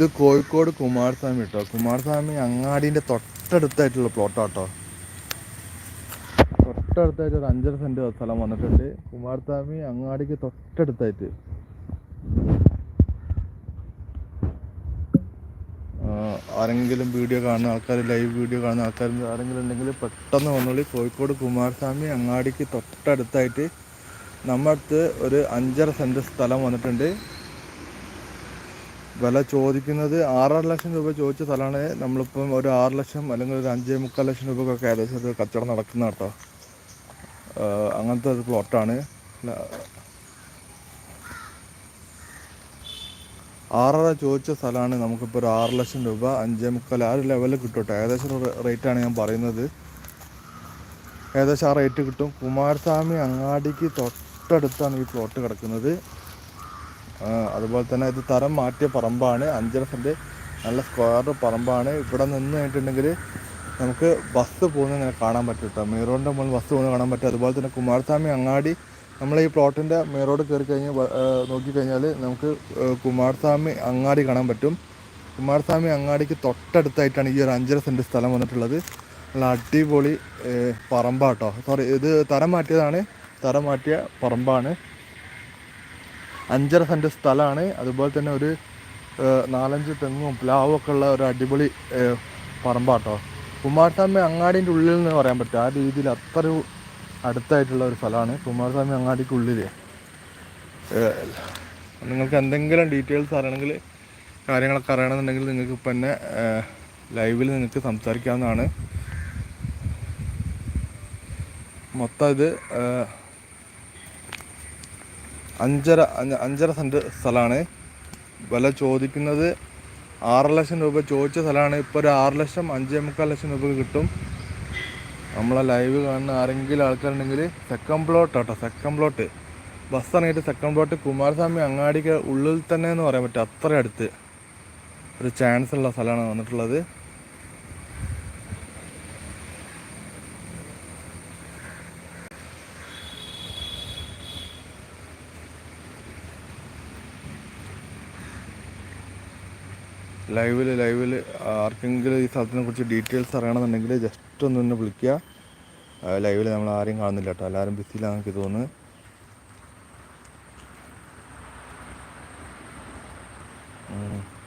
ഇത് കോഴിക്കോട് കുമാരസ്വാമി കേട്ടോ കുമാരസ്വാമി അങ്ങാടിന്റെ തൊട്ടടുത്തായിട്ടുള്ള പ്ലോട്ടാട്ടോ തൊട്ടടുത്തായിട്ട് ഒരു അഞ്ചര സെന്റ് സ്ഥലം വന്നിട്ടുണ്ട്. കുമാരസ്വാമി അങ്ങാടിക്ക് തൊട്ടടുത്തായിട്ട്. ആരെങ്കിലും വീഡിയോ കാണുന്ന ആൾക്കാർ ലൈവ് വീഡിയോ കാണുന്ന ആൾക്കാർ ആരെങ്കിലും ഉണ്ടെങ്കിൽ പെട്ടെന്ന് വന്നോളി. കോഴിക്കോട് കുമാരസ്വാമി അങ്ങാടിക്ക് തൊട്ടടുത്തായിട്ട് നമ്മടുത്ത് ഒരു അഞ്ചര സെന്റ് സ്ഥലം വന്നിട്ടുണ്ട്. വില ചോദിക്കുന്നത് ആറര ലക്ഷം രൂപ ചോദിച്ച സ്ഥലമാണ്. നമ്മളിപ്പം ഒരു ആറ് ലക്ഷം അല്ലെങ്കിൽ ഒരു അഞ്ചേ മുക്കാൽ ലക്ഷം രൂപക്കൊക്കെ ഏകദേശം ഒരു കച്ചവടം നടക്കുന്ന കേട്ടോ. അങ്ങനത്തെ ഒരു പ്ലോട്ടാണ് ആറര ചോദിച്ച സ്ഥലമാണ് നമുക്കിപ്പോൾ ഒരു ആറ് ലക്ഷം രൂപ അഞ്ചേ മുക്കാൽ ആ ഒരു ലെവലിൽ കിട്ടും കേട്ടോ. ഏകദേശം റേറ്റാണ് ഞാൻ പറയുന്നത്. ഏകദേശം ആ റേറ്റ് കിട്ടും. കുമാരസ്വാമി അങ്ങാടിക്ക് തൊട്ടടുത്താണ് ഈ പ്ലോട്ട് കിടക്കുന്നത്. അതുപോലെ തന്നെ ഇത് തരം മാറ്റിയ പറമ്പാണ്. അഞ്ചര സെന്റ് നല്ല സ്ക്വയർ പറമ്പാണ്. ഇവിടെ നിന്ന് കഴിഞ്ഞിട്ടുണ്ടെങ്കിൽ നമുക്ക് ബസ് പോകുന്നത് ഇങ്ങനെ കാണാൻ പറ്റും കേട്ടോ. മെയിൻ റോഡിന്റെ മുകളിൽ ബസ് പോകുന്നത് കാണാൻ പറ്റും. അതുപോലെ തന്നെ കുമാരസ്വാമി അങ്ങാടി നമ്മൾ ഈ പ്ലോട്ടിന്റെ മെയിൻ റോഡ് കയറി കഴിഞ്ഞ് നോക്കിക്കഴിഞ്ഞാൽ നമുക്ക് കുമാരസ്വാമി അങ്ങാടി കാണാൻ പറ്റും. കുമാരസ്വാമി അങ്ങാടിക്ക് തൊട്ടടുത്തായിട്ടാണ് ഈ ഒരു അഞ്ചര സെന്റ് സ്ഥലം വന്നിട്ടുള്ളത്. നല്ല അടിപൊളി പറമ്പാട്ടോ സോറി ഇത് തരം മാറ്റിയതാണ്. തരം മാറ്റിയ പറമ്പാണ്. അഞ്ചര സെന്റ് സ്ഥലമാണ്. അതുപോലെ തന്നെ ഒരു നാലഞ്ച് തെങ്ങും പ്ലാവും ഒക്കെ ഉള്ള ഒരു അടിപൊളി പറമ്പാട്ടോ. കുമാരസ്വാമി അങ്ങാടിന്റെ ഉള്ളിൽ എന്ന് പറയാൻ പറ്റും. ആ രീതിയിൽ അത്ര അടുത്തായിട്ടുള്ള ഒരു സ്ഥലമാണ്. കുമാരസ്വാമി അങ്ങാടിക്ക് ഉള്ളിൽ നിങ്ങൾക്ക് എന്തെങ്കിലും ഡീറ്റെയിൽസ് അറിയണമെങ്കിൽ കാര്യങ്ങളൊക്കെ അറിയണമെന്നുണ്ടെങ്കിൽ നിങ്ങൾക്ക് ഇപ്പം തന്നെ ലൈവിൽ നിങ്ങൾക്ക് സംസാരിക്കാവുന്നതാണ്. മൊത്തം ഇത് അഞ്ചര അഞ്ചര സെന്റ് സ്ഥലമാണ്. വില ചോദിക്കുന്നത് ആറ് ലക്ഷം രൂപ ചോദിച്ച സ്ഥലമാണ്. ഇപ്പോൾ ഒരു ആറ് ലക്ഷം അഞ്ചേ മുക്കാൽ ലക്ഷം രൂപ കിട്ടും. നമ്മളെ ലൈവ് കാണുന്ന ആരെങ്കിലും ആൾക്കാരുണ്ടെങ്കിൽ സെക്കൻഡ് പ്ലോട്ട് കേട്ടോ സെക്കൻഡ് പ്ലോട്ട് ബസ് ഇറങ്ങിയിട്ട് സെക്കൻഡ് പ്ലോട്ട് കുമാരസ്വാമി അങ്ങാടിക്ക് ഉള്ളിൽ തന്നെ എന്ന് പറയാൻ പറ്റും. അത്ര അടുത്ത്. ഒരു ചാൻസ് ഉള്ള സ്ഥലമാണ് വന്നിട്ടുള്ളത്. ലൈവിൽ ലൈവിൽ ആർക്കെങ്കിലും ഈ സ്ഥലത്തിനെ കുറിച്ച് ഡീറ്റെയിൽസ് അറിയണമെന്നുണ്ടെങ്കിൽ ജസ്റ്റ് ഒന്ന് എന്നെ വിളിക്കുക. ലൈവിൽ നമ്മൾ ആരെയും കാണുന്നില്ല കേട്ടോ. എല്ലാവരും ബിസിയിലാണ് എനിക്ക് തോന്നുന്നു. Mm.